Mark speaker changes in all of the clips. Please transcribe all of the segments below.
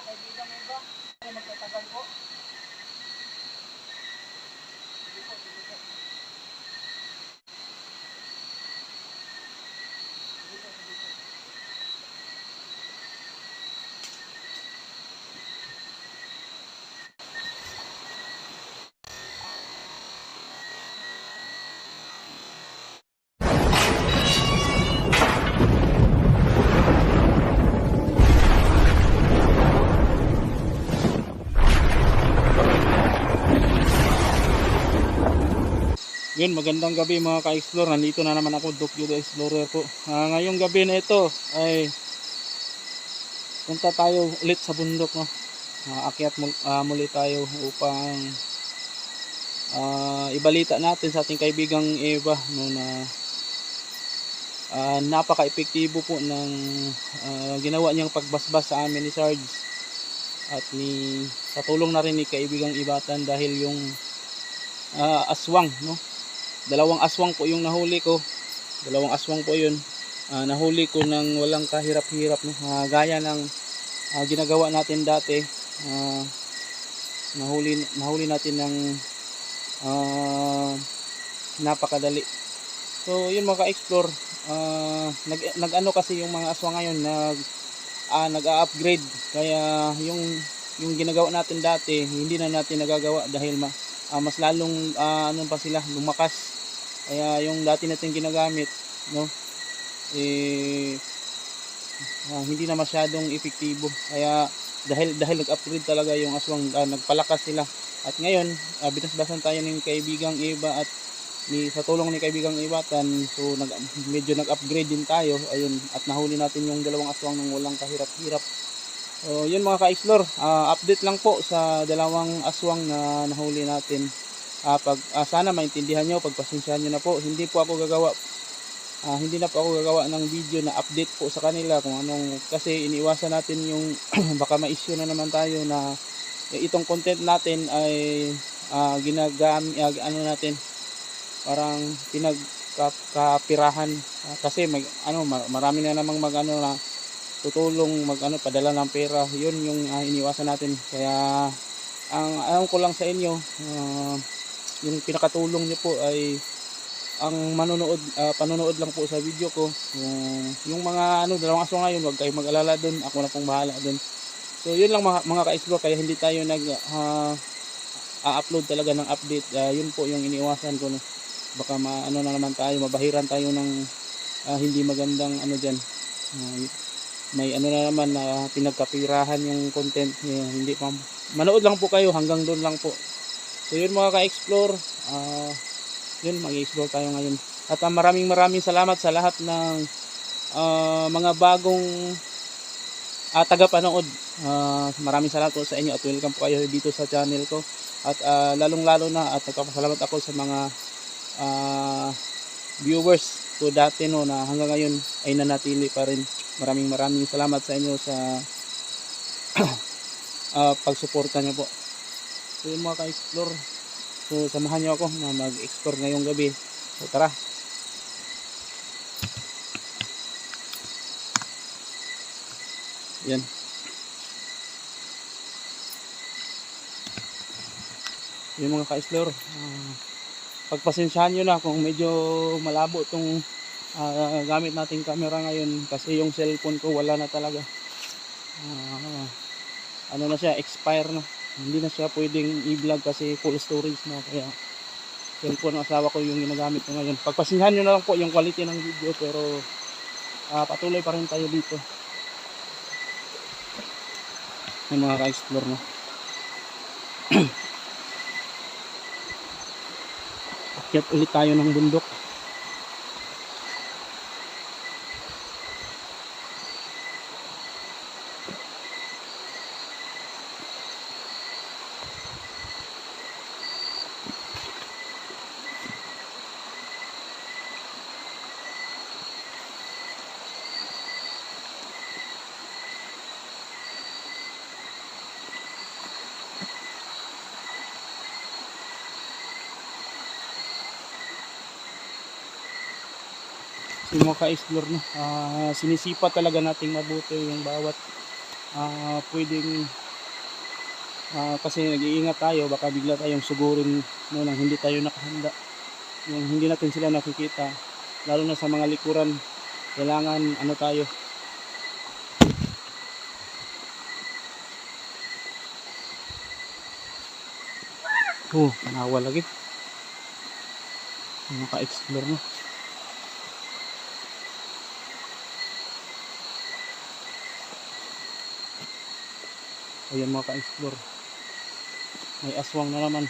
Speaker 1: Magandang gabi po, Yun, magandang gabi mga ka-explore. Nandito na naman ako, Doc Explorer po. Ah, ngayong gabi na ito ay punta tayo ulit sa bundok. No? Ah, akyat mul- ah, muli tayo upang ah, ibalita natin sa ating kaibigang Eva no, na ah, napaka-epektibo po ng ah, ginawa niyang pagbasbas sa amin ni Sarge at ni sa tulong na rin ni kaibigang Ibatan dahil yung ah, aswang no dalawang aswang po yung nahuli ko. Dalawang aswang po yun. Ah, nahuli ko ng walang kahirap-hirap? Ah, gaya ng ah, ginagawa natin dati. Ah, nahuli, nahuli natin ng ah, napakadali. So yun mga ka-explore ah, nag, nag ano kasi yung mga aswang ngayon nag ah, nag-upgrade kaya yung yung ginagawa natin dati hindi na natin nagagawa dahil ma, ah, mas lalong ah, ano pa sila lumakas. Kaya yung dati natin ginagamit no eh ah, hindi na masyadong epektibo. Kaya dahil dahil nag-upgrade talaga yung aswang ah, nagpalakas sila. At ngayon ah, binasbasan tayo ng kaibigang Eva at ni sa tulong ni kaibigang Ibatan so nag, medyo nag-upgrade din tayo. Ayun at nahuli natin yung dalawang aswang ng walang kahirap-hirap So, yun mga ka-explore, ah, update lang po sa dalawang aswang na nahuli natin. Ah, pag, ah, sana maintindihan nyo, pagpasensyahan nyo na po. Hindi po ako gagawa, ah, hindi na po ako gagawa ng video na update po sa kanila kung anong, kasi iniwasan natin yung baka ma-issue na naman tayo na itong content natin ay ah, ginagam, ah, ano natin, parang pinagkapirahan. Ah, kasi mag, ano, mar- marami na namang mag, ano, na, tutulong mag ano padala ng pera. Yun yung ah, iniwasan natin. Kaya ang alam ko lang sa inyo ah, yung pinakatulong niyo po ay ang manonood ah, panonood lang po sa video ko. Yung, yung mga ano dalawang aso ngayon wag kayong mag-alala doon ako na pong bahala doon so yun lang mga, mga ka-explore kaya hindi tayo nag ah, a-upload talaga ng update. Ah, yun po yung iniwasan ko no. baka ma, ano na naman tayo mabahiran tayo ng ah, hindi magandang ano diyan may ano na naman na pinagkapirahan yung content niya. Hindi pa manood lang po kayo hanggang doon lang po. So yun mga ka-explore. Ah yun mag-explore tayo ngayon. At ah, maraming maraming salamat sa lahat ng ah, mga bagong uh, tagapanood. Ah, maraming salamat po sa inyo at welcome po kayo dito sa channel ko. At ah, lalong lalo na at nagpapasalamat ako sa mga ah, viewers ko dati no na hanggang ngayon ay nanatili pa rin. Maraming maraming salamat sa inyo sa ah, pagsuporta niyo po. So yun mga ka-explore so samahan niyo ako na mag-explore ngayong gabi. So tara. Yan. Yung mga ka-explore ah, pagpasensyahan nyo na kung medyo malabo itong ah, gamit nating camera ngayon kasi yung cellphone ko wala na talaga. Ah, ano na siya expire na. Hindi na siya pwedeng i-vlog kasi full storage na. Kaya cellphone ng asawa ko yung ginagamit ko ngayon. Pagpasensyahan nyo na lang po yung quality ng video pero ah, patuloy pa rin tayo dito. Yung mga ka-explore no akyat ulit tayo ng bundok yung mga ka-explore no? Ah, sinisipa talaga nating mabuti yung bawat ah, pwedeng ah, kasi nag-iingat tayo baka bigla tayong sugurin no, nang hindi tayo nakahanda. Yung hindi natin sila nakikita lalo na sa mga likuran kailangan ano tayo. Oh manawa lagi. Naka-explore na ayan mga ka-explore. May aswang na naman.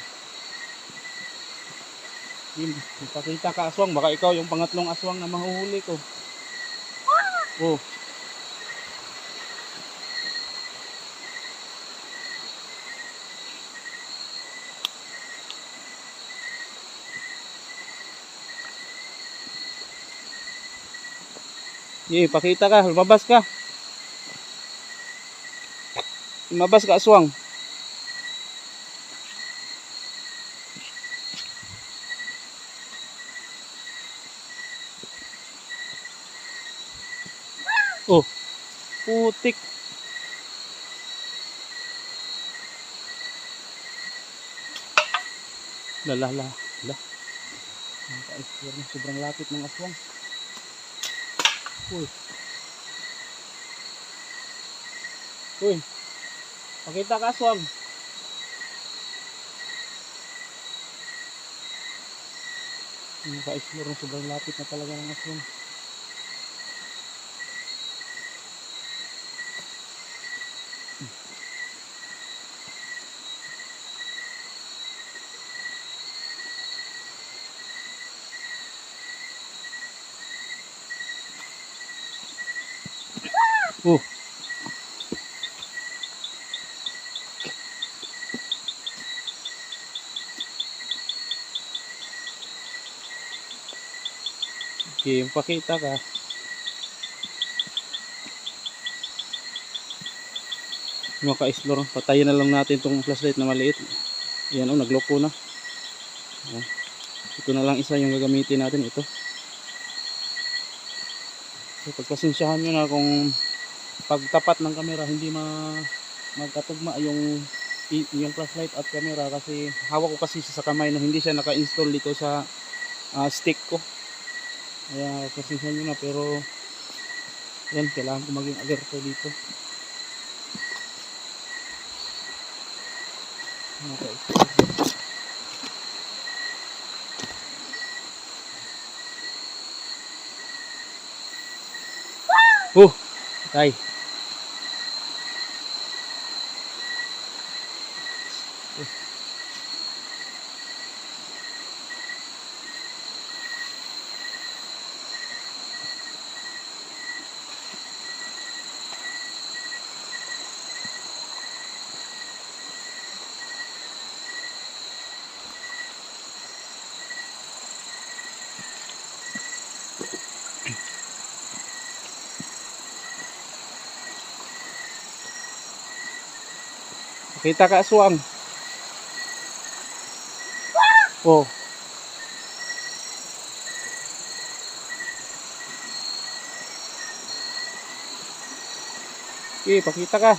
Speaker 1: Yun, ipakita ka aswang. Baka ikaw yung pangatlong aswang na mahuhuli ko. Oh. Ye, pakita ka, lumabas ka. Lumabas ka aswang. Oh, putik. Lala, la, la. Nakaka-explore na sobrang lapit ng aswang. Uy. Uy. Pakita ka aswang. Naka-explore na sobrang lapit na talaga ng aswang. Oh. Okay, pakita ka. Mga ka-explore, patayin na lang natin itong flashlight na maliit. Yan o, nagloko na. Ayan. Ito na lang isa yung gagamitin natin, ito. So, pagpasensyahan nyo na kung pagtapat ng camera hindi ma magkatugma yung yung flashlight at camera kasi hawak ko kasi sa kamay no hindi siya naka-install dito sa ah, stick ko kaya pasensya nyo na pero yan kailangan ko maging alerto dito okay. Oh, tay. Kita ka aswang. Oh. Okay, pakita ka.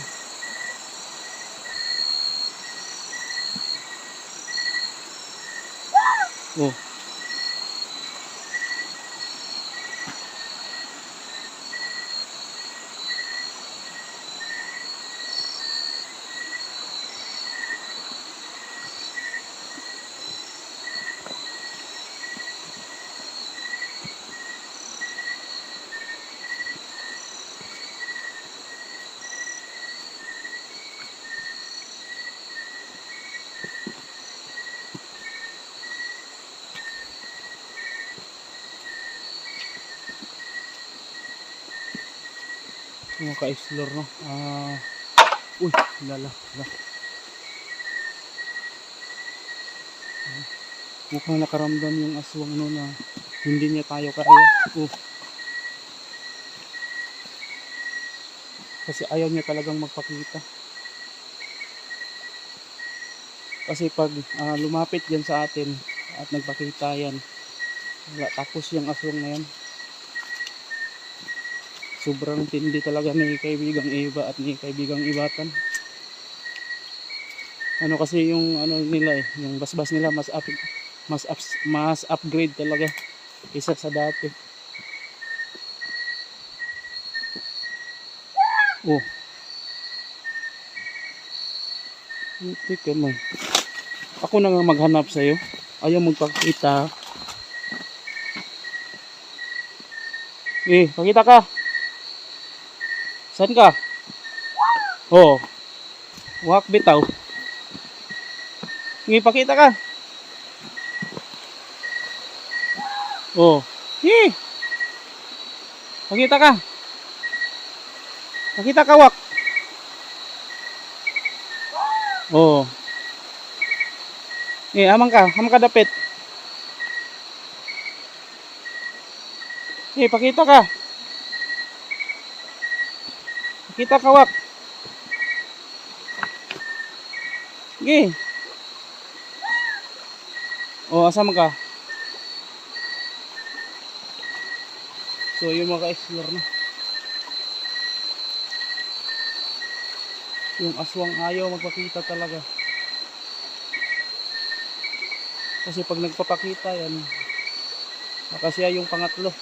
Speaker 1: Oh. Ka-explore no. Ah. uy, lala. lala. Mukhang nakaramdam yung aswang no na hindi niya tayo kaya. Oh. Kasi ayaw niya talagang magpakita. Kasi pag ah, lumapit yan sa atin at nagpakita yan, tapos yung aswang na yan. Sobrang tindi talaga ni kaibigang Eva at ni kaibigang Ibatan ano kasi yung ano nila eh yung basbas nila mas up mas up, mas upgrade talaga kaysa sa dati oh Hindi ka man. Ako na nga maghanap sa'yo. Ayaw magpakita. Eh, pakita ka. Saan ka? Oh. Wak bitaw. Sige, pakita ka. Oh. Hi. Pakita ka. Pakita ka, Wak. Oh. Eh, amang ka. Amang ka dapit. Eh, pakita ka. Pakita ka, Wak. Sige. Oh, asam ka? So, yung mga ka-explore na. Yung aswang ayaw magpakita talaga. Kasi pag nagpapakita yan, baka siya yung pangatlo.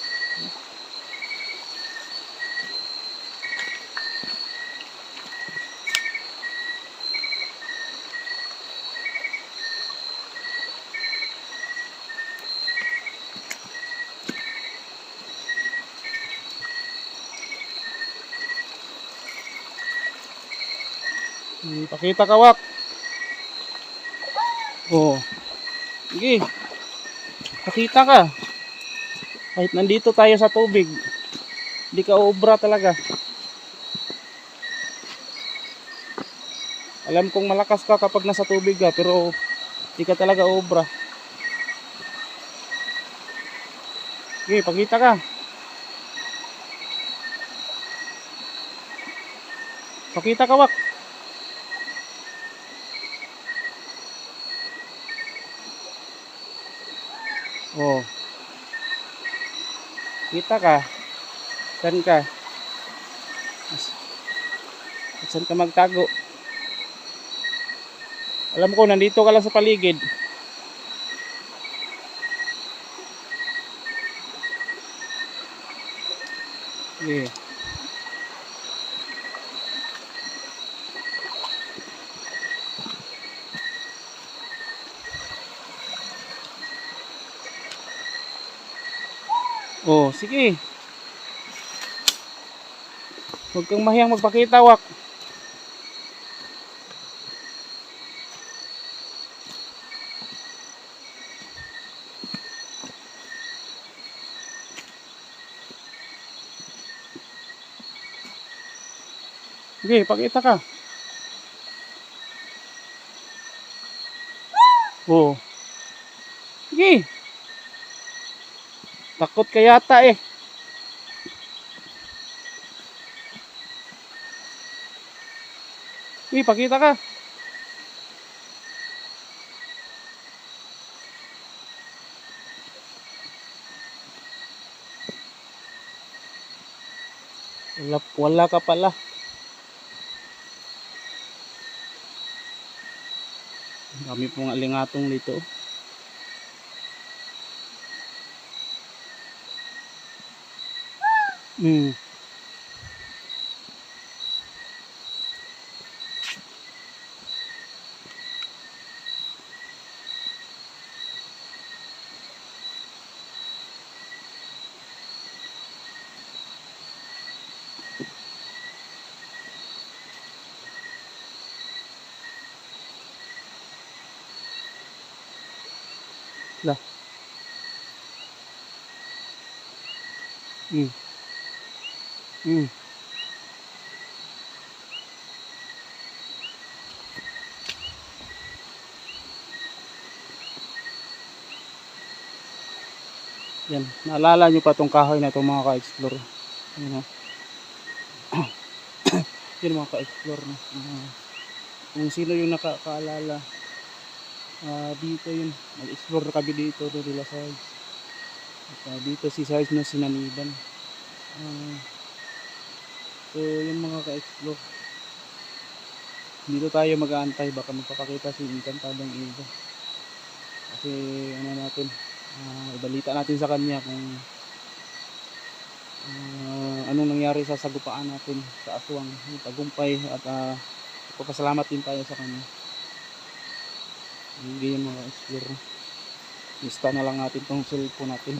Speaker 1: Hmm, Pakita ka, Wak. Oo. Sige. Pakita ka. Kahit nandito tayo sa tubig, hindi ka obra talaga. Alam kong malakas ka kapag nasa tubig ka, pero hindi ka talaga obra. Sige, pakita ka. Pakita ka, Wak. Oh. Kita ka. Saan ka? Saan ka magtago? Alam ko, nandito ka lang sa paligid. Sige. Oh, sige. Huwag kang mahiyang magpakita, wak. Sige, pakita ka. Oh. Sige. Takot ka yata eh. Sige, pakita ka. Wala, wala ka pala. Dami pong alingatong dito. Hmm. 嗯。Hmm. Yan, naalala nyo pa tong kahoy na itong mga ka-explore. Yan o. Yan mga ka-explore. No? Ah, kung sino yung nakakaalala, ah, dito yun. Nag-explore na kami dito, doon nila Sarge. At ah, dito si Sarge na sinaniban. Ah, So, yung mga ka-explore. Dito tayo mag-aantay. Baka magpapakita si Encantadong Eva. Kasi, ano natin, ah, ibalita natin sa kanya kung ah, anong nangyari sa sagupaan natin sa aswang, tagumpay at uh, papasalamat din tayo sa kanya. Hindi yung mga explore. Lista na lang natin tong cellphone natin.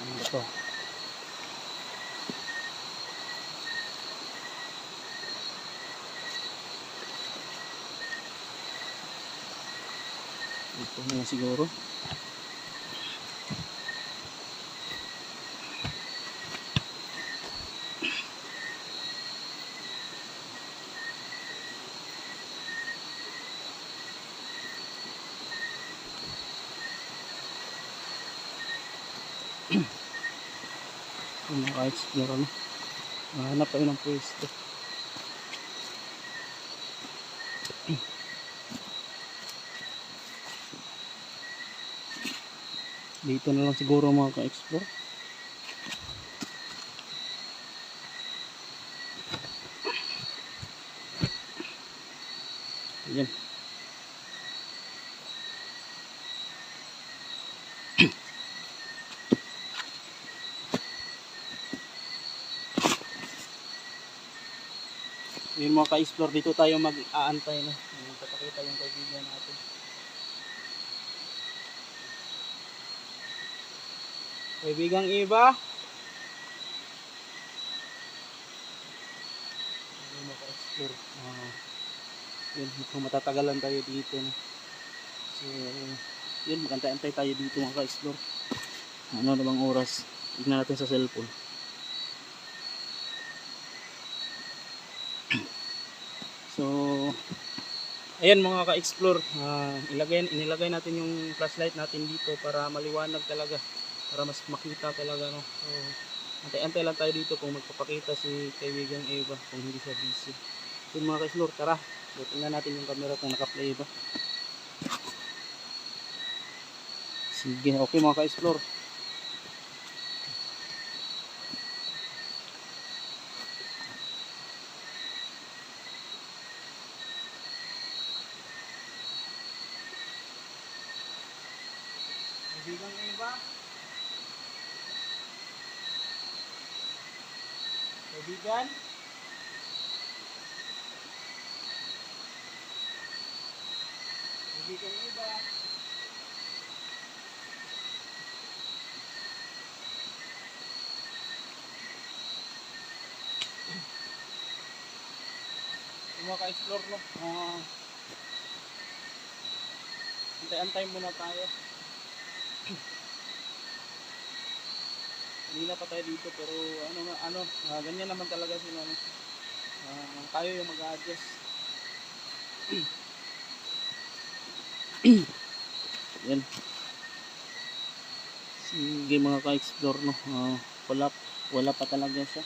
Speaker 1: ano ba to? Ito na lang siguro. Yung mga explore ano. Hanap tayo ng pwesto. Dito na lang siguro mga ka-explore. Ayan. Ka-explore dito tayo mag-aantay na. Papakita yung kaibigan natin. Kaibigang iba. Ayun mga ka-explore. Ah, yun, mukhang matatagalan tayo dito. No? So, yun, magantay-antay tayo dito mga ka-explore. Ano na bang oras? Tignan natin sa cellphone. So, ayan mga ka-explore, ah, ilagay, inilagay natin yung flashlight natin dito para maliwanag talaga, para mas makita talaga. No? So, antay-antay lang tayo dito kung magpapakita si kaibigang Eva kung hindi siya busy. So mga ka-explore, tara, tingnan natin yung camera kung naka-play ba. Sige, okay mga ka-explore. Kaibigang Eva. Kaibigan. Kaibigan Eva. Yung mga ka-explore no. Ah, antay-antay muna tayo. Kanina pa tayo dito pero ano ano, ah, ganyan naman talaga sila ano. Ah, tayo yung mag-adjust. Yan. Sige mga ka-explore no. Ah, wala wala pa talaga siya.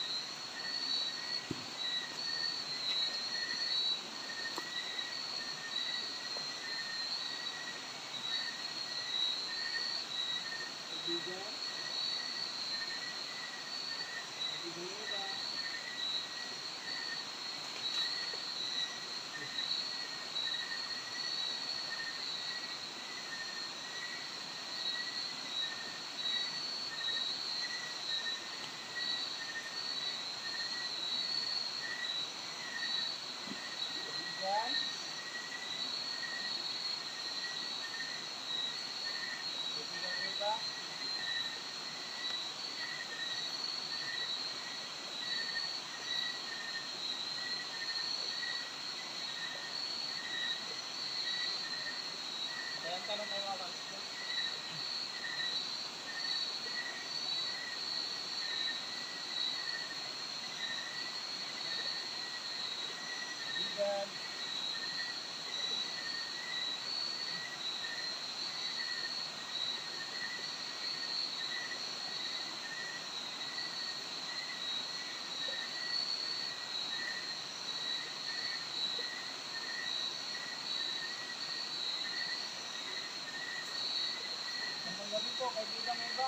Speaker 1: Kaibigan iba.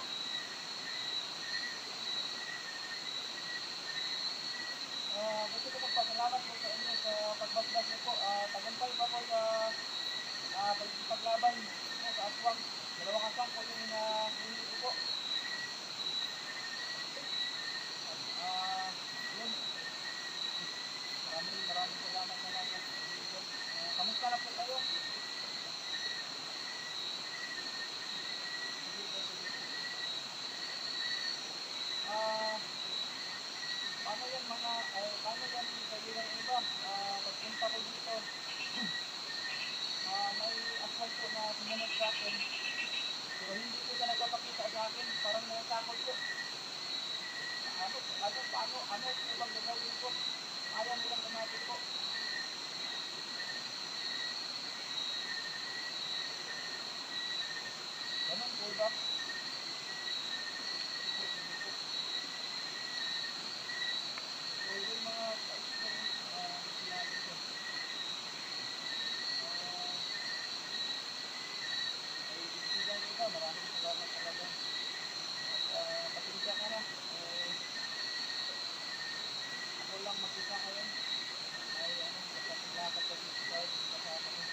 Speaker 1: Ah, gusto ko magpasalamat po sa inyo sa pagbasbas niyo po. Ah, tagumpay pa po sa pag- paglaban mo sa aswang. Dalawang aswang po yung uh, hindi ko po. Ah, yun. Maraming maraming salamat ng kaibigan. Ah, kamusta na po kayo? Ah, paano yan mga, ay, paano yan kaibigan ng iba? Ah, pagpunta ko dito, ah, may aswang po na sumunod sa akin. Pero hindi ko siya nagpapakita sa akin, parang natatakot ko. Ano, ano, paano, ano po bang gagawin ko? Ayaw nilang gumapit ko. Ganun po ba? So, yun mga ka-experience na sinabi ko. Ah, ay, ibigay iba, maraming salamat talaga. At ah, pasensya ka na. Eh, ako lang mag-isa ngayon. Ay, ano, nagpapilakad kasi si Charles kasama ko.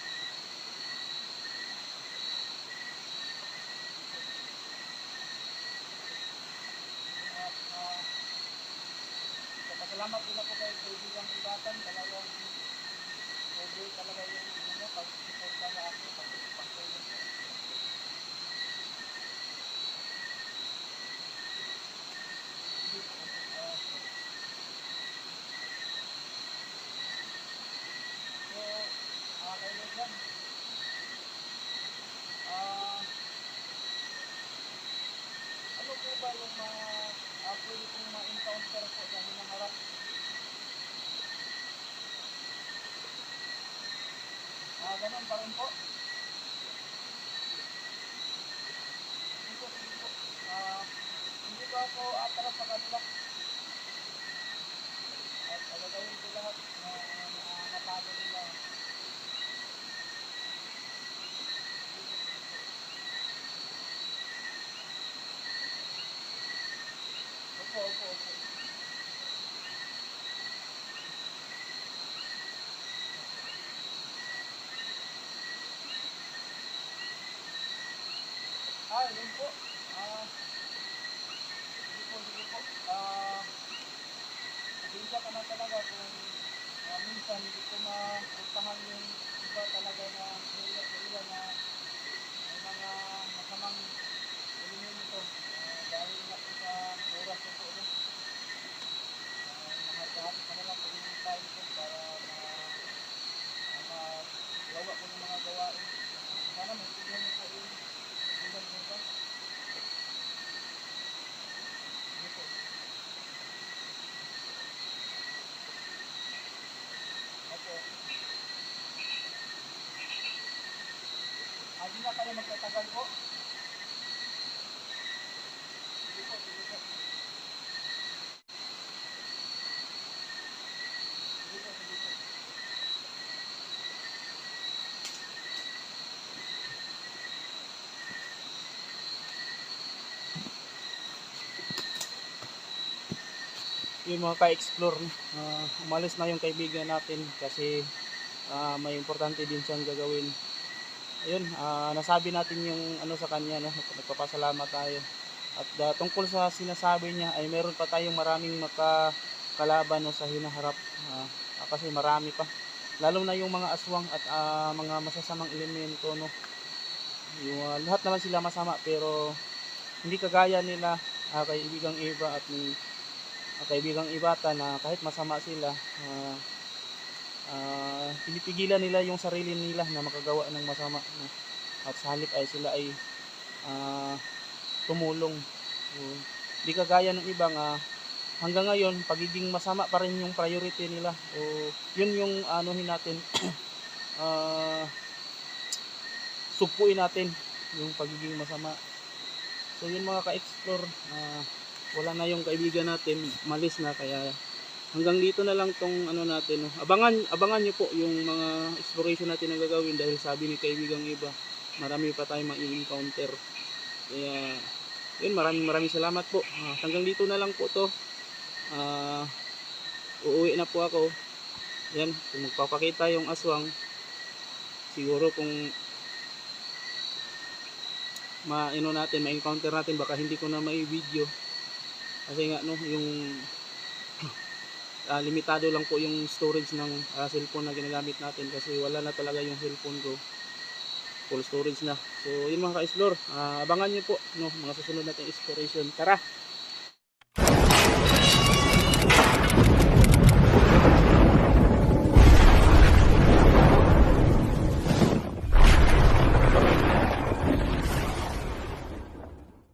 Speaker 1: At, ah, Pasalamat din ako kay kaibigang ibatan talagang pwede talaga yung ano, pag-suporta sa akin, pag-pagtulong ko. Hindi po, ah, So, ah, kaibigan, ah, ano po ba yung mga uh, pwede kong ma-encounter po sa hinaharap? Ah, ganun pa rin po. Hindi po, po. Ah, hindi pa ako atras sa kanila. At alagawin ko lahat na uh, napalo nila. Opo, opo, opo. Ah, yun po. Ah, sige po, sige po. Ah, ka na talaga kung ah, minsan hindi ko mapuntahan yung iba talaga na nila na may mga masamang elemento uh, dahil nga po sa oras ko po no. Uh, lahat-lahat na lang pagiging tayo po para ma uh, magawa ko ng mga gawain. Sana maintindihan niyo po yung tulad mo ba? Sige po. Opo. Ah, di na kayo magtatagal po? Sige po, sige po. Sige po, sige po. Yung mga ka-explore uh, umalis na yung kaibigan natin kasi ah, may importante din siyang gagawin. Ayun ah, nasabi natin yung ano sa kanya no? Nagpapasalamat tayo. At ah, tungkol sa sinasabi niya ay meron pa tayong maraming makakalaban no, sa hinaharap. Ah, ah, kasi marami pa. Lalo na yung mga aswang at ah, mga masasamang elemento no? Yung ah, lahat naman sila masama pero hindi kagaya nila ah, kaibigang Eva at ni kaibigang Ibata na kahit masama sila ah, ah, pinipigilan nila yung sarili nila na makagawa ng masama no? at sa halip ay sila ay ah, tumulong. So, di kagaya ng ibang ah, hanggang ngayon pagiging masama pa rin yung priority nila. O yun yung anuhin natin ah, sugpuin natin yung pagiging masama. So yun mga ka-explore ah, wala na yung kaibigan natin malis na kaya hanggang dito na lang tong ano natin no. abangan abangan niyo po yung mga exploration natin na gagawin dahil sabi ni kaibigang iba marami pa tayong ma-encounter Kaya, yun, maraming maraming salamat po. Ah, hanggang dito na lang po to. Ah, uuwi na po ako. Yan, kung magpapakita yung aswang, siguro kung ma-ano natin, ma-encounter natin, baka hindi ko na may video. Kasi nga, no, yung ah, limitado lang po yung storage ng ah, cellphone na ginagamit natin kasi wala na talaga yung cellphone ko. Full storage na. So yun mga ka-explore ah, abangan nyo po no, mga susunod nating exploration. Tara